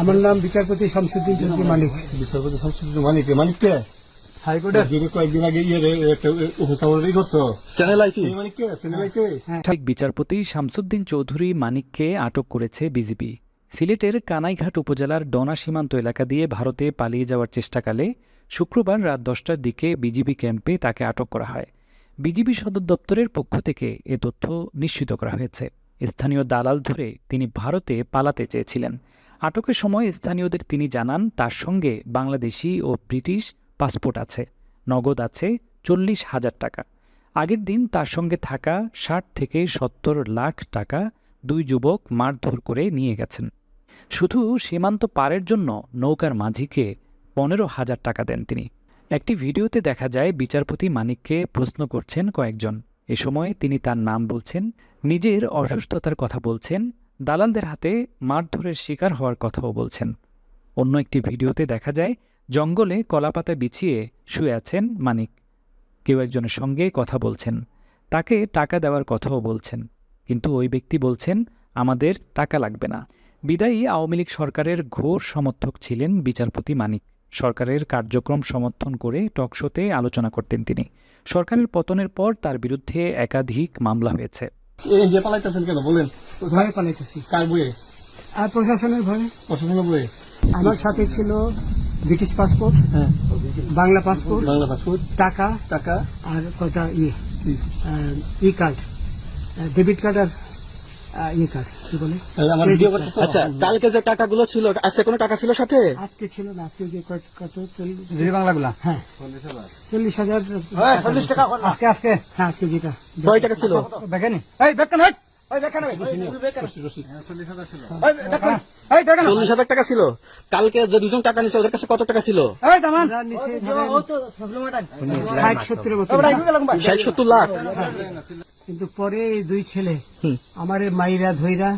আমার নাম বিচারপতি শামসুদ্দিন চৌধুরী মালিক। বিচারপতি শামসুদ্দিন মানিক কয়েকদিন আগে ইয়ে সাবেক বিচারপতি শামসুদ্দিন চৌধুরী মানিককে আটক করেছে বিজিবি। সিলেটের কানাইঘাট উপজেলার ডনা সীমান্ত এলাকা দিয়ে ভারতে পালিয়ে যাওয়ার চেষ্টাকালে শুক্রবার রাত দশটার দিকে বিজিবি ক্যাম্পে তাকে আটক করা হয়। বিজিবি সদর দপ্তরের পক্ষ থেকে এ তথ্য নিশ্চিত করা হয়েছে। স্থানীয় দালাল ধরে তিনি ভারতে পালাতে চেয়েছিলেন। আটকের সময় স্থানীয়দের তিনি জানান, তার সঙ্গে বাংলাদেশি ও ব্রিটিশ পাসপোর্ট আছে, নগদ আছে চল্লিশ হাজার টাকা। আগের দিন তার সঙ্গে থাকা ষাট থেকে সত্তর লাখ টাকা দুই যুবক মারধর করে নিয়ে গেছেন। শুধু সীমান্ত পারের জন্য নৌকার মাঝিকে পনেরো হাজার টাকা দেন তিনি। একটি ভিডিওতে দেখা যায়, বিচারপতি মানিককে প্রশ্ন করছেন কয়েকজন। এ সময় তিনি তার নাম বলছেন, নিজের অসুস্থতার কথা বলছেন দালালদের হাতে মারধরের শিকার হওয়ার কথাও বলছেন। অন্য একটি ভিডিওতে দেখা যায়, জঙ্গলে কলাপাতা বিছিয়ে শুয়ে আছেন মানিক। কেউ একজনের সঙ্গে কথা বলছেন। তাকে টাকা দেওয়ার কথাও বলছেন। কিন্তু ওই ব্যক্তি বলছেন, আমাদের টাকা লাগবে না। বিদায়ী আওয়ামী লীগ সরকারের ঘোর সমর্থক ছিলেন বিচারপতি মানিক। সরকারের কার্যক্রম সমর্থন করে টকশোতে আলোচনা করতেন তিনি। সরকারের পতনের পর তার বিরুদ্ধে একাধিক মামলা হয়েছে। এই যে পালাইতেছেন কেন? বলেন। ভয়ে পালাইতেছি। কার বইয়ে আর প্রশাসনের ভয়ে? প্রশাসনের বইয়ে আমার সাথে ছিল ব্রিটিশ পাসপোর্ট হ্যাঁ। Bangla passport Bangla passport. টাকা টাকা। আর কটা ইয়ে ই কার্ড ডেবিট কার্ড আর ই কার্ড কি বলে? এই আমার ভিডিও করতেছো? আচ্ছা কালকে যে টাকাগুলো ছিল আজকে কোনো টাকা ছিল সাথে? আজকে ছিল না আজকে যে কত কত চল্লিশ? বাংলাগুলা। হ্যাঁ। চল্লিশ হাজার চল্লিশ টাকা আজকে আজকে হ্যাঁ আজকে যেটা। কয় টাকা ছিল? দেখেনি এই বেকান এই? এই বেকান এই বেকান চল্লিশ হাজার টাকা ছিল। কালকে যে দুজন টাকা নিছে ওদের কাছে কত টাকা ছিল? ষাট সত্তর লাখ। কিন্তু পরে এই দুই ছেলে আমার মাইরা ধইরা